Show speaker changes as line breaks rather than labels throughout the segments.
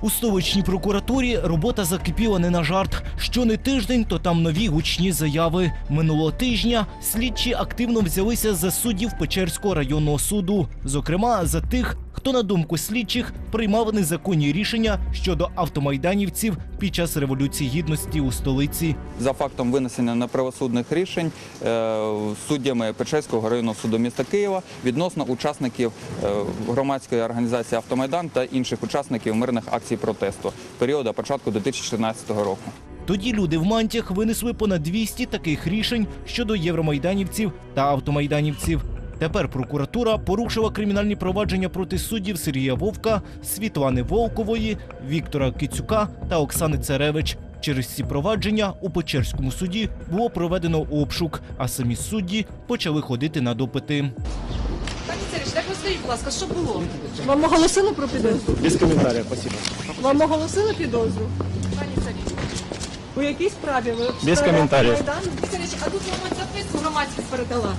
У столичній прокуратурі робота закипіла не на жарт. Що не тиждень, то там нові гучні заяви. Минулого тижня слідчі активно взялися за суддів Печерського районного суду, зокрема за тих, хто на думку слідчих приймав незаконні рішення щодо автомайданівців під час революції гідності у столиці.
За фактом винесення неправосудних рішень е, суддями Печерського районного суду міста Києва відносно учасників е, громадської організації Автомайдан та інших учасників мирних акцій протесту періоду початку 2014 року.
Тоді люди в мантіях винесли понад 200 таких рішень щодо євромайданівців та автомайданівців. Тепер прокуратура порушила кримінальні провадження проти суддів Сергія Вовка, Світлани Волкової, Віктора Кицюка та Оксани Царевич. Через ці провадження у Печерському суді було проведено обшук, а самі судді почали ходити на допити.
Пані Царіч, так будь ласка, що було?
Вам оголосили про підозру?
Без комментариев, спасибо.
Вам оголосили підозру? У якій справі ви?
Без
Справа
коментарів.
Майдану?
А тут вам записку громадськість передала.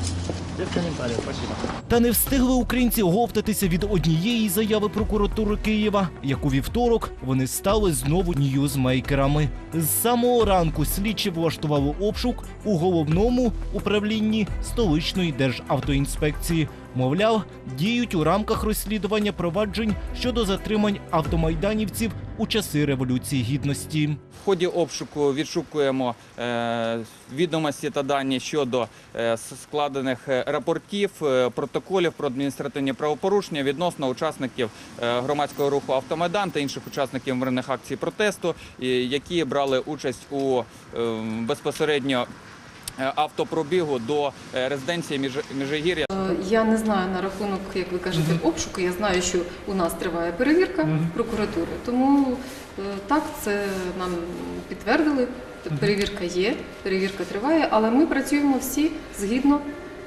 Без комментариев, спасибо.
Та не встигли українці оговтатися від однієї заяви прокуратури Києва, як у вівторок вони стали знову ньюзмейкерами. З самого ранку слідчі влаштували обшук у головному управлінні столичної державтоінспекції. Мовляв, діють у рамках розслідування проваджень щодо затримань автомайданівців у часи революції гідності.
Ході обшуку відшукуємо е, відомості та дані щодо е, складених е, рапортів, протоколів про адміністративні правопорушення відносно учасників громадського руху Автомайдан та інших учасників мирних акцій протесту, які брали участь у е, безпосередньо автопробігу до резиденції Між- Міжгір'я.
Я не знаю на рахунок, як ви кажете, обшуку. Я знаю, що у нас триває перевірка прокуратури. Тому е, так, це нам підтвердили. Перевірка є, перевірка триває, але ми працюємо всі згідно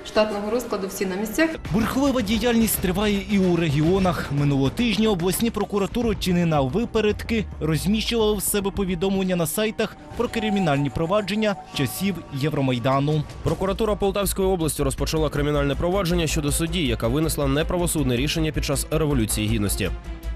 штатного розкладу, всі на місцях.
Бурхлива діяльність триває і у регіонах. Минулого тижня обласні прокуратури чинена випередки розміщували в себе повідомлення на сайтах про кримінальні провадження часів Євромайдану.
Прокуратура Полтавської області розпочала кримінальне провадження щодо судді, яка винесла неправосудне рішення під час революції гідності.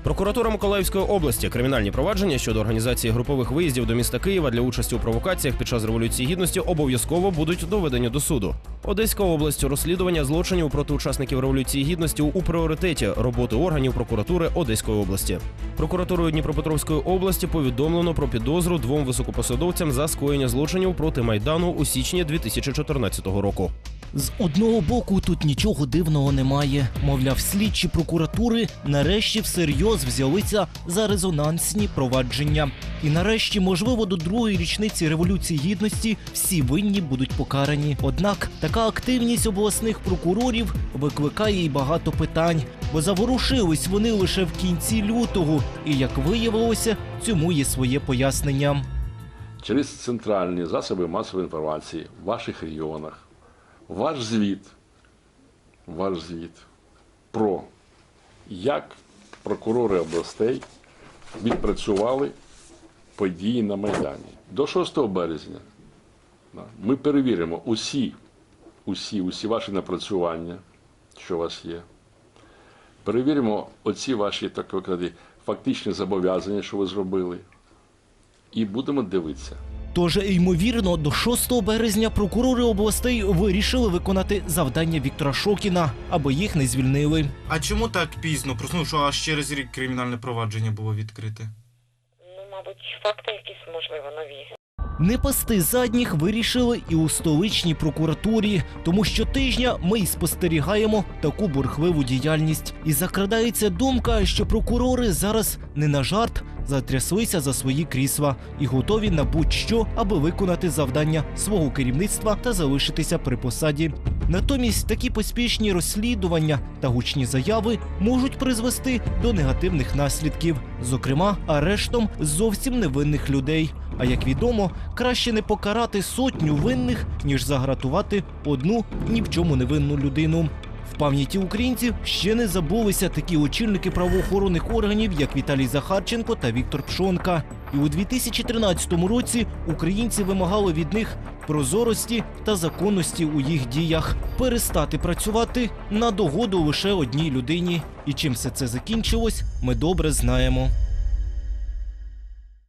Прокуратура Миколаївської області кримінальні провадження щодо організації групових виїздів до міста Києва для участі у провокаціях під час революції гідності обов'язково будуть доведені до суду. Одеська область розслідування злочинів проти учасників революції гідності у пріоритеті роботи органів прокуратури Одеської області. Прокуратурою Дніпропетровської області повідомлено про підозру двом високопосадовцям за скоєння злочинів проти майдану у січні 2014 року.
З одного боку тут нічого дивного немає. Мовляв, слідчі прокуратури нарешті всерйоз взялися за резонансні провадження. І нарешті, можливо, до другої річниці революції гідності всі винні будуть покарані. Однак така активність обласних прокурорів викликає і багато питань, бо заворушились вони лише в кінці лютого, і як виявилося, цьому є своє пояснення.
через центральні засоби масової інформації в ваших регіонах ваш звіт, ваш звіт про як прокурори областей відпрацювали події на Майдані. До 6 березня ми перевіримо усі, усі, усі ваші напрацювання, що у вас є. Перевіримо оці ваші так фактичні зобов'язання, що ви зробили, і будемо дивитися.
Тож, ймовірно, до 6 березня прокурори областей вирішили виконати завдання Віктора Шокіна, аби їх не звільнили.
А чому так пізно? Просто ну, що аж через рік кримінальне провадження було відкрите?
Ну, мабуть, факти якісь, можливо, нові.
Не пасти задніх вирішили і у столичній прокуратурі, тому що тижня ми й спостерігаємо таку бурхливу діяльність. І закрадається думка, що прокурори зараз не на жарт затряслися за свої крісла і готові на будь-що, аби виконати завдання свого керівництва та залишитися при посаді. Натомість такі поспішні розслідування та гучні заяви можуть призвести до негативних наслідків, зокрема арештом зовсім невинних людей. А як відомо, краще не покарати сотню винних, ніж загратувати одну ні в чому невинну людину. В пам'яті українців ще не забулися такі очільники правоохоронних органів, як Віталій Захарченко та Віктор Пшонка. І у 2013 році українці вимагали від них прозорості та законності у їх діях, перестати працювати на догоду лише одній людині. І чим все це закінчилось, ми добре знаємо.